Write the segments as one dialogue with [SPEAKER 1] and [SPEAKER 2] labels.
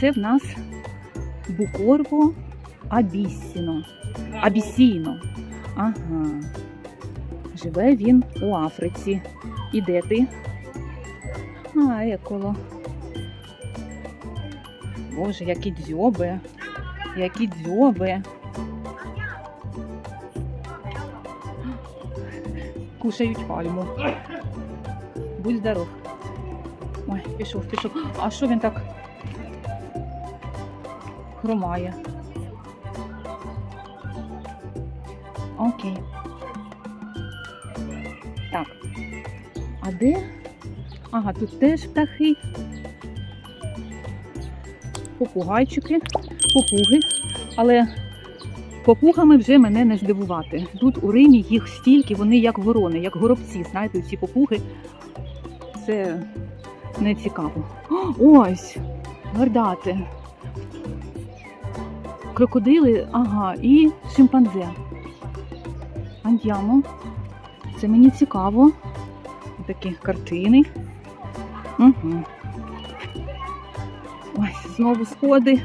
[SPEAKER 1] це в нас Букорво Абіссіно. Абісіно. Ага. Живе він у Африці. І де ти? А, еколо. Боже, які дзьоби. Які дзьоби. Кушають пальму. Будь здоров. Ой, пішов, пішов. А що він так хромає? Окей. Так. А де? Ага, тут теж птахи. Попугайчики, попуги. Але попугами вже мене не здивувати. Тут у Римі їх стільки, вони як ворони, як горобці. Знаєте, ці попуги. Це не цікаво. Ось! Гордати. Крокодили, ага, і шимпанзе. Андямо. Це мені цікаво. Такі картини. Угу. Ось, знову сходи.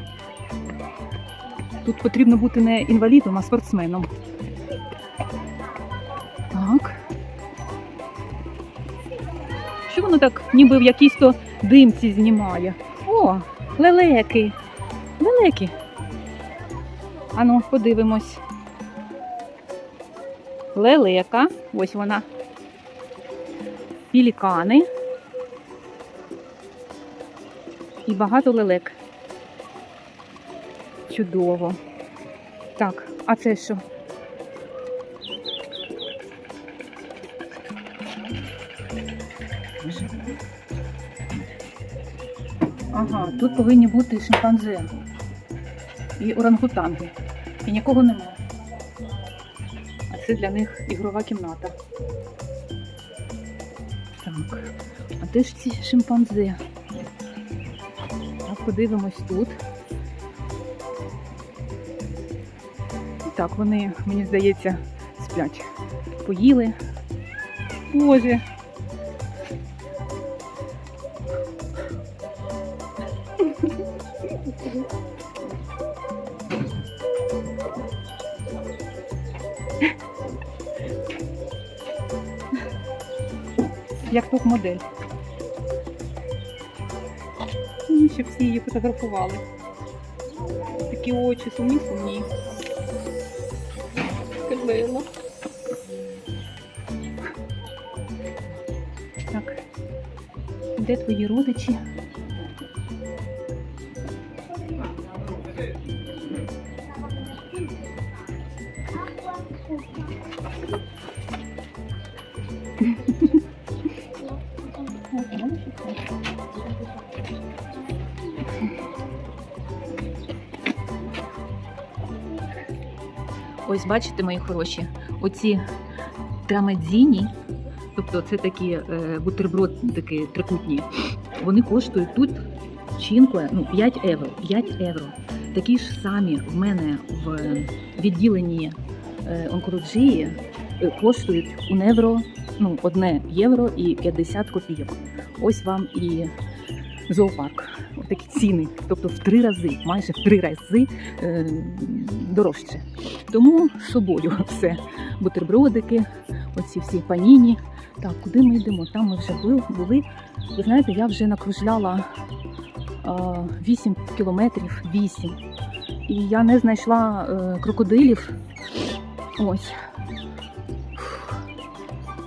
[SPEAKER 1] Тут потрібно бути не інвалідом, а спортсменом. Так. Що воно так ніби в якійсь то димці знімає? О, лелеки. Лелеки. Ану, подивимось. Лелека. Ось вона. Пілікани. І багато лелек. Чудово. Так, а це що? Ага, тут повинні бути шимпанзе і орангутанги. І нікого немає. А це для них ігрова кімната. Так, а де ж ці шимпанзе? Так, подивимось тут. Так, вони, мені здається, сплять. Поїли. Боже. Як тут модель. Ну, Щоб всі її фотографували. Такі очі сумні сумні. Скажено. Так. Де твої родичі? Ось бачите, мої хороші, оці трамедзіні, тобто це такі е, бутерброд такі трикутні, вони коштують тут чинкою, ну, 5 євро. 5 євро. Такі ж самі в мене в відділенні е, онкології е, коштують у невро ну, 1 євро і 50 копійок. Ось вам і зоопарк. Такі ціни, тобто в три рази, майже в три рази дорожче. Тому з собою все. Бутербродики, оці всі паніні. Так, куди ми йдемо? Там ми вже були. Ви знаєте, я вже накружляла е, 8 кілометрів, 8. І я не знайшла е, крокодилів. Ось.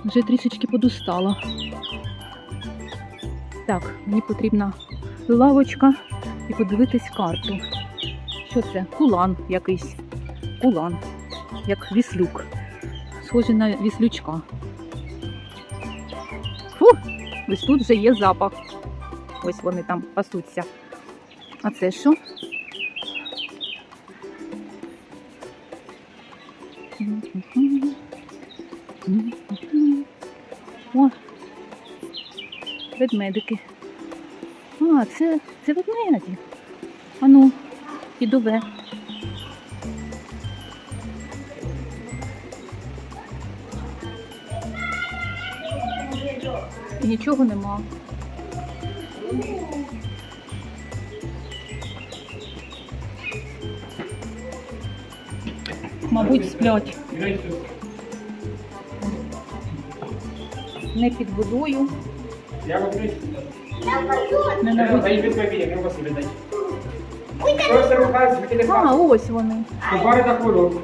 [SPEAKER 1] Вже трішечки подустала. Так, мені потрібна лавочка і подивитись карту. Що це? Кулан якийсь. Кулан, як віслюк. Схожий на віслючка. Фу! Ось тут вже є запах. Ось вони там пасуться. А це що? О, ведмедики. А, це, це ведмеді. Ану, і дубе. І нічого нема. Мабуть, сплять. Не під водою.
[SPEAKER 2] Я
[SPEAKER 1] Не на воді.
[SPEAKER 2] Просто рука з
[SPEAKER 1] А, ось вони.
[SPEAKER 2] Товари та хвороб.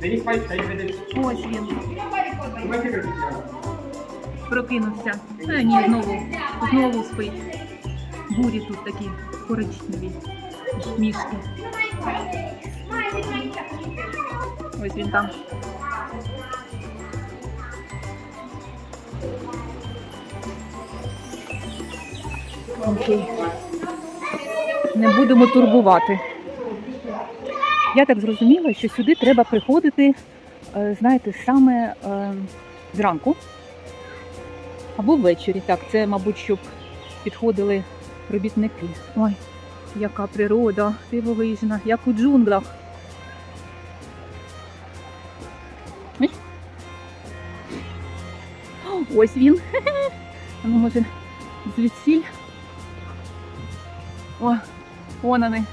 [SPEAKER 2] Дай спать, дай віддай.
[SPEAKER 1] Ось він. Прокинувся. А, ні, знову. Знову спить. Бурі тут такі коричневі мішки. Ось він там. Окей. Не будемо турбувати. Я так зрозуміла, що сюди треба приходити, е, знаєте, саме е, зранку або ввечері. Так, це, мабуть, щоб підходили робітники. Ой, яка природа дивовижна, як у джунглях. Ось він. Ну, може, звідсіль. О, вони.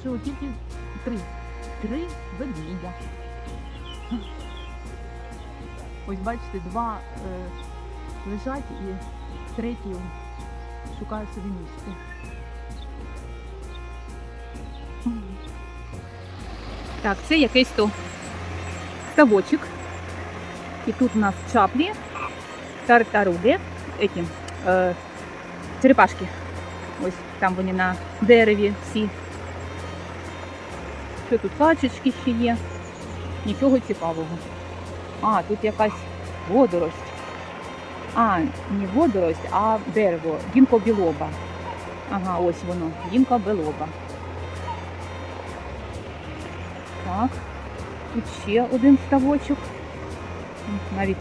[SPEAKER 1] Що, тільки три. Три ведмідя. Ось бачите, два е, лежать і третій шукає собі місце. Так, це якийсь то ставочок. І тут у нас чаплі, тартаруги, еті, е, черепашки. Ось там вони на дереві всі. Що тут качечки ще є? Нічого цікавого. А, тут якась водорость. А, не водорость, а дерево. Гінко білоба. Ага, ось воно. Гінко білоба. Так. Тут ще один ставочок. Навіть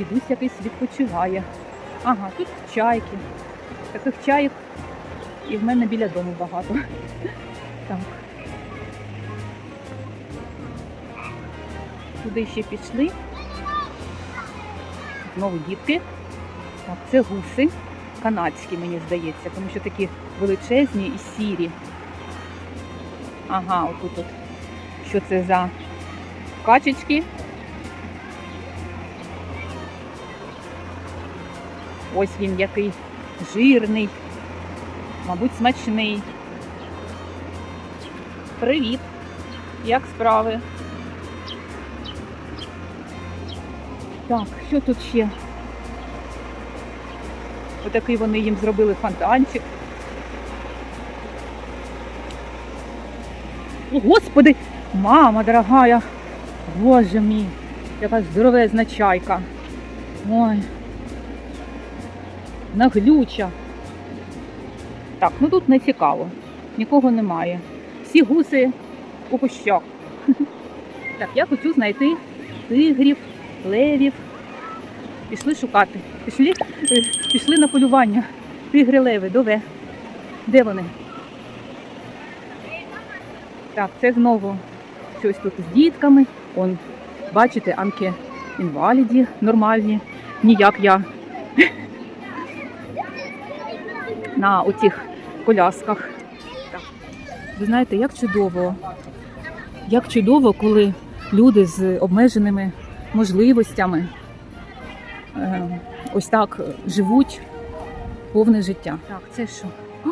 [SPEAKER 1] дідусь якийсь відпочиває. Ага, тут чайки. Таких чаїв і в мене біля дому багато. Так. Туди ще пішли. Знову дітки. Так, це гуси. Канадські, мені здається, тому що такі величезні і сірі. Ага, отут от. Що це за качечки? Ось він який жирний, мабуть, смачний. Привіт! Як справи? Так, що тут ще? Отакий вони їм зробили фонтанчик. О, Господи! Мама дорогая! Боже мій! Яка здоровезна чайка. Ой. Наглюча. Так, ну тут не цікаво. Нікого немає. Всі гуси у кущах. Так, я хочу знайти тигрів, левів. Пішли шукати. Пішли, пішли на полювання. Тигри леви, дове. Де вони? Так, це знову щось тут з дітками. Он, бачите, анки інваліді нормальні. Ніяк я на оцих колясках. Ви знаєте, як чудово, як чудово, коли люди з обмеженими можливостями е, ось так живуть повне життя. Так, це що? О,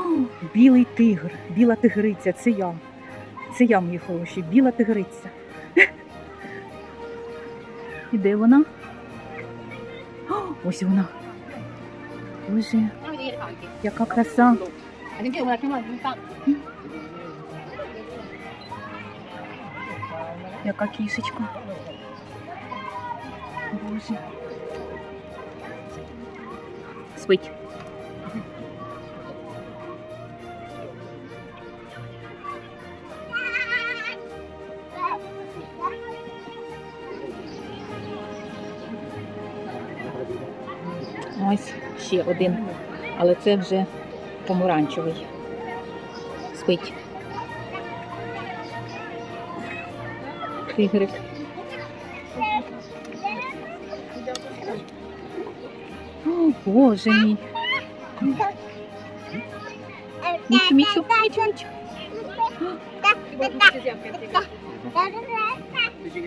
[SPEAKER 1] білий тигр, біла тигриця, це я. Це я, мої хороші, біла тигриця. І де вона? О, ось вона. Боже, яка краса. Яка кішечка. Боже. Спить. Ось ще один. Але це вже помаранчевий. Спить. Тигрик. О, Боже мій. Мічу, мічу, мічу, мічу.
[SPEAKER 2] Did you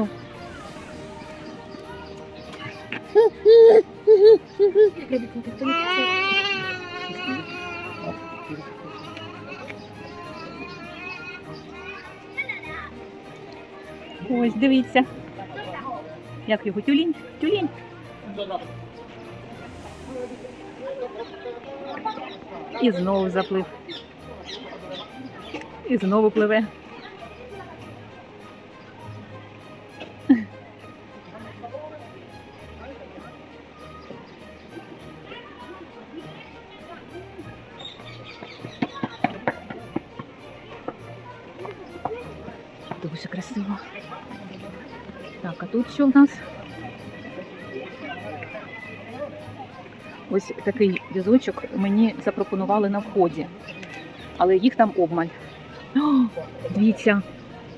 [SPEAKER 2] get
[SPEAKER 1] Ось, дивіться. Як його тюлінь? Тюлінь. І знову заплив. І знову пливе. Так, а тут що в нас? Ось такий візочок мені запропонували на вході, але їх там обмаль. О, дивіться,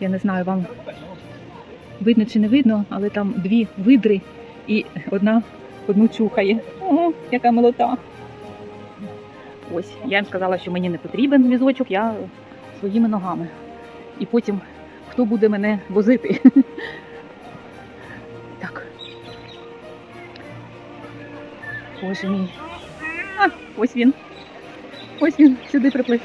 [SPEAKER 1] я не знаю, вам видно чи не видно, але там дві видри і одна одну чухає. О, яка молота. Ось, я їм сказала, що мені не потрібен візочок, я своїми ногами. І потім хто буде мене возити. Боже мій. А, ось він. Ось він сюди приплив.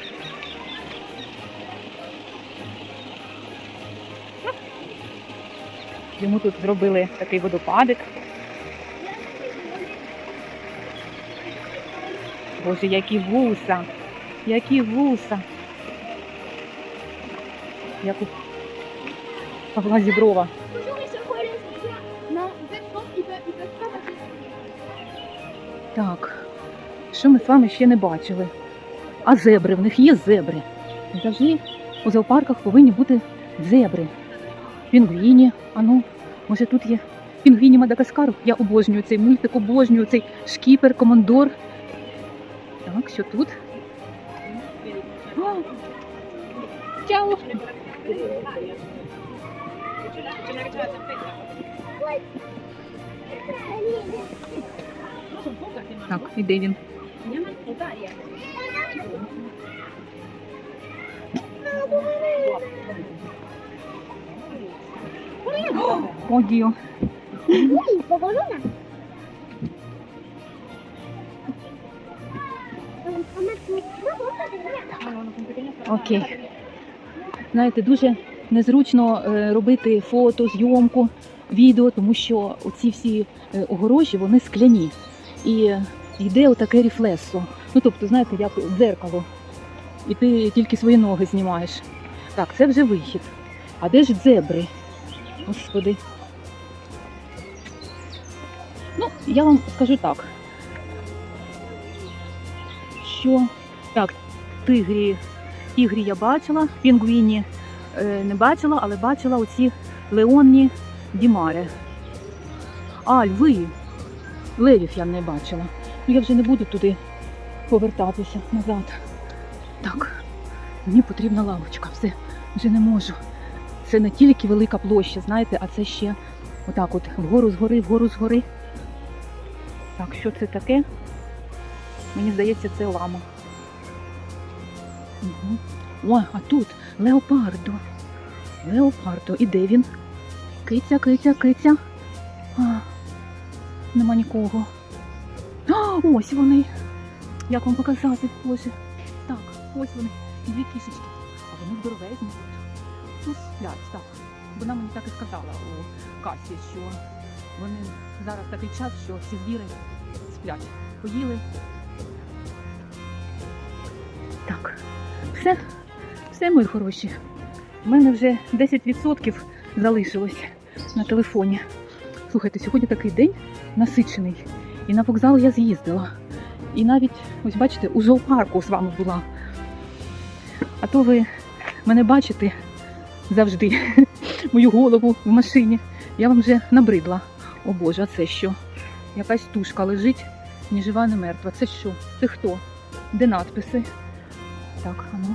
[SPEAKER 1] Йому тут зробили такий водопадик. Боже, які вуса, які вуса. Як у Павла Зіброва. Так, що ми з вами ще не бачили? А зебри, в них є зебри. Завжди у зоопарках повинні бути зебри. Пінгвіні, а ну, може тут є пінгвіні Мадагаскару. Я обожнюю цей мультик, обожнюю цей шкіпер, командор. Так, що тут? О, Чао! Так, і де він? О, Діо. Окей. Знаєте, дуже незручно е, робити фото, зйомку, відео, тому що ці всі е, огорожі вони скляні. І йде отаке ріфлесо. Ну тобто, знаєте, як дзеркало. І ти тільки свої ноги знімаєш. Так, це вже вихід. А де ж дзебри? Господи. Ну, я вам скажу так. Що так, тигрі, тигрі я бачила, пінгвіні е, не бачила, але бачила оці леонні дімари. А, льви. Левів я не бачила. Ну, я вже не буду туди повертатися назад. Так, мені потрібна лавочка, все, вже не можу. Це не тільки велика площа, знаєте, а це ще отак от вгору згори, вгору згори. Так, що це таке? Мені здається, це лама. Угу. О, а тут леопардо. Леопардо. І де він? Киця, киця, киця. А, нема нікого. А, ось вони. Як вам показати, Боже. Так, ось вони. Дві кішечки. А вони здоровезні тут. Ну, сплять, так. Вона мені так і сказала у касі, що вони зараз такий час, що всі звіри сплять. Поїли. Так, все, все, мої хороші. У мене вже 10% залишилось на телефоні. Слухайте, сьогодні такий день насичений. І на вокзал я з'їздила. І навіть, ось бачите, у зоопарку з вами була. А то ви мене бачите завжди, мою голову в машині. Я вам вже набридла. О Боже, а це що? Якась тушка лежить, ні жива, ні мертва. Це що? Це хто? Де надписи? Так, а ну,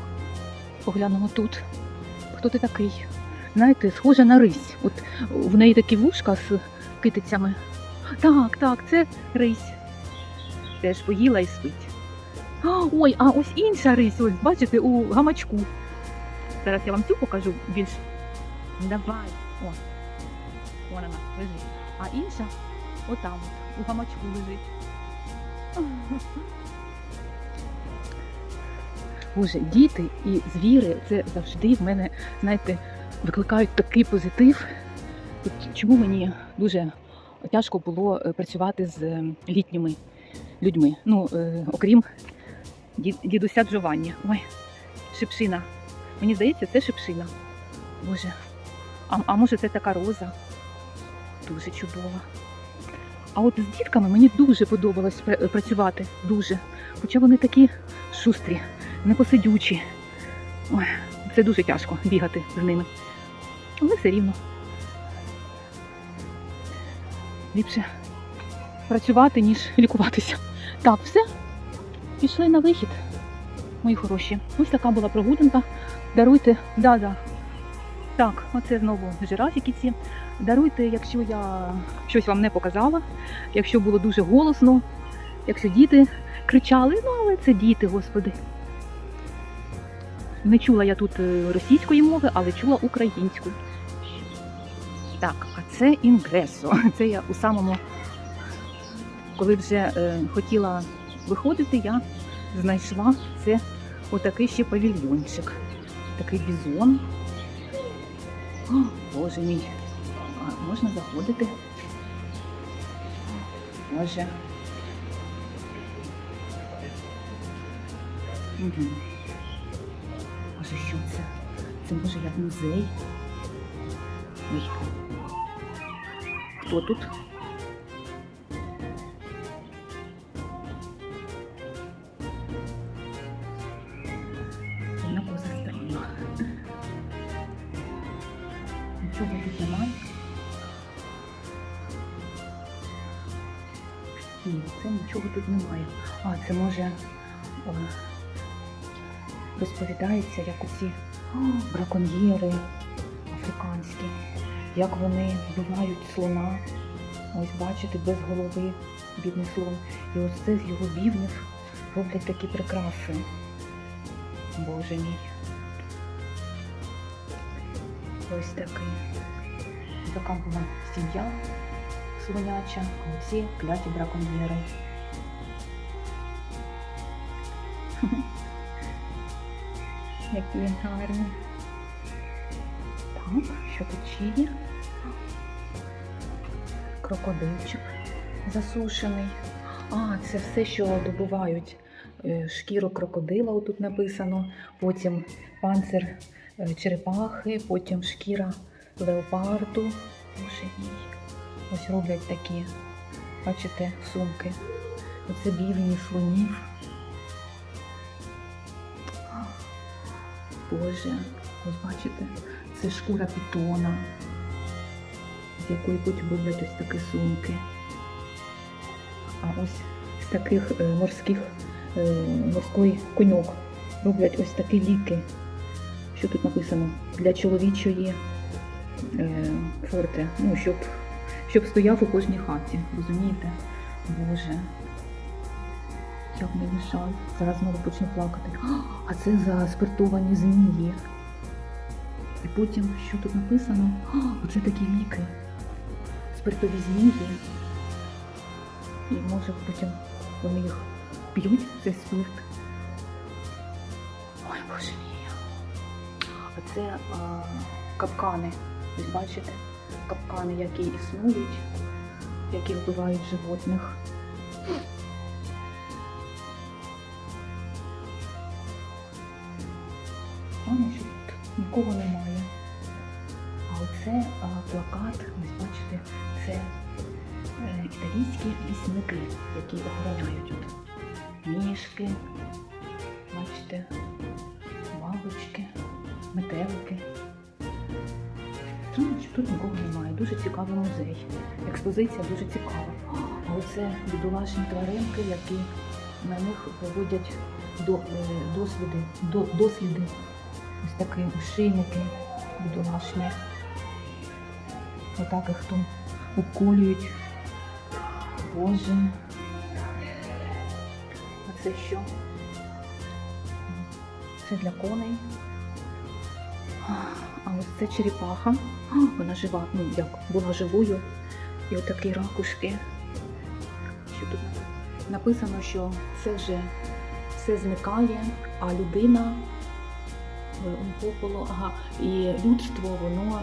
[SPEAKER 1] поглянемо тут. Хто ти такий? Знаєте, схожа на рись. От в неї такі вушка з китицями. Так, так, це рись. Теж поїла і спить. Ой, а ось інша рись, ось, бачите, у гамачку. Зараз я вам цю покажу більш. Давай. О, вона лежить. А інша отам, у гамачку лежить. Боже, діти і звіри це завжди в мене, знаєте, викликають такий позитив. Чому мені дуже тяжко було е, працювати з е, літніми людьми? Ну, е, окрім дідуся Джованні. Ой, шипшина. Мені здається, це шипшина. Боже. А, а може це така роза? Дуже чудова. А от з дітками мені дуже подобалось працювати. Дуже. Хоча вони такі шустрі, непосидючі. Ой, це дуже тяжко бігати з ними. Але все рівно. Ліпше працювати, ніж лікуватися. Так, все. Пішли на вихід, мої хороші. Ось така була прогулянка. Даруйте, да-да. Так, оце знову жирафіки ці. Даруйте, якщо я щось вам не показала, якщо було дуже голосно, якщо діти кричали, ну але це діти, господи. Не чула я тут е, російської мови, але чула українську. Так, а це інгресо. Це я у самому, коли вже е, хотіла виходити, я знайшла це отакий ще павільйончик. Такий бізон. О, Боже мій. А можна заходити? Може. Угу. Може, що це? Це може як музей? Ой. Хто тут? Поза странна. Нічого тут немає. Ні, це нічого тут немає. А, це може е, розповідається, як оці браконьєри африканські, як вони вбивають слона. Ось бачите, без голови бідний слон. І ось це з його бівнів роблять такі прикраси. Боже мій. Ось такий. Така була сім'я слоняча, а оці кляті браконьєри. Які гарні. Так, що тут? Крокодильчик засушений. А, це все, що добувають. Е, Шкіру крокодила, отут написано, потім панцир е, черепахи, потім шкіра леопарду. Боже мій. Ось роблять такі, бачите, сумки. Оце бівні слонів. Боже, ось бачите, це шкура пітона, з якої потім роблять ось такі сумки. А ось з таких е, морських е, морський коньок роблять ось такі ліки. Що тут написано? Для чоловічої е, форти. Ну, щоб, щоб стояв у кожній хаті. Розумієте? Боже. Як мені жаль. Зараз знову почну плакати. А це заспиртовані змії. І потім, що тут написано? А, Оце такі ліки. Спиртові змії. І може потім вони їх п'ють, цей спирт. Ой, боже мій. А це а, капкани. Ось бачите? Капкани, які існують, які вбивають животних. Пане, що тут нікого немає. А оце плакат, ось бачите, це е, італійські лісники, які охороняють от мішки, бачите, бабочки, метелики. Тут нікого немає. Дуже цікавий музей. Експозиція дуже цікава. А оце бідолашні тваринки, які на них проводять до, е, досліди, досліди. Ось такі шийники бідолашні. Отак їх там обколюють. Боже. це що? Це для коней. А ось це черепаха. Вона жива, ну як була живою. І отакі ракушки. Що тут написано, що це вже все зникає, а людина е, ага, і людство воно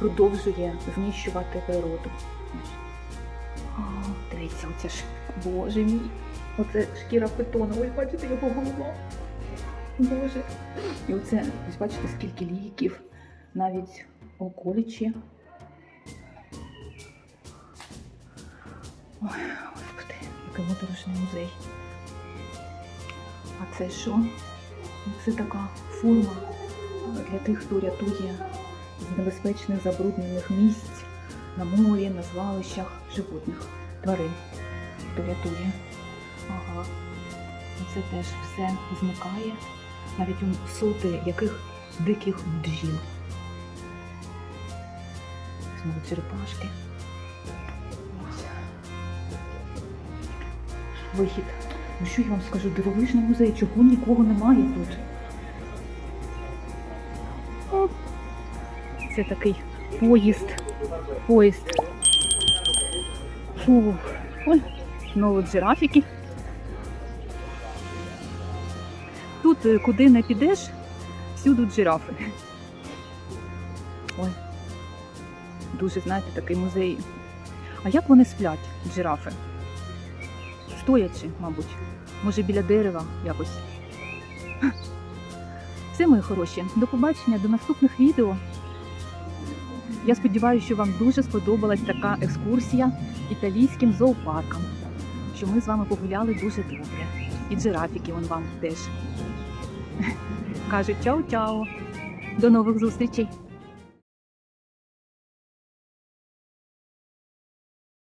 [SPEAKER 1] продовжує знищувати природу. О, дивіться, оця ж, боже мій, оце шкіра питона, ой, бачите його голова. Боже. І оце, ось бачите, скільки ліків, навіть околічі. Ой, господи, який моторошний музей. А це що? Це така форма для тих, хто рятує небезпечних забруднених місць на морі, на звалищах животних, тварин, хто рятує. Ага. Це теж все зникає. Навіть он соти яких диких бджіл. Знову черепашки. Ось. Вихід. Ну що я вам скажу, дивовижний музей, чого нікого немає тут. Це такий поїзд. Поїзд. Фу. Ой, знову джирафіки. Тут е, куди не підеш, всюди джирафи. Ой. Дуже, знаєте, такий музей. А як вони сплять, джирафи? Стоячи, мабуть. Може, біля дерева якось. Все, мої хороші. До побачення, до наступних відео. Я сподіваюся, що вам дуже сподобалась така екскурсія італійським зоопарком. Що ми з вами погуляли дуже добре. І джирафіки вон вам теж. Кажуть чао-чао. До нових зустрічей!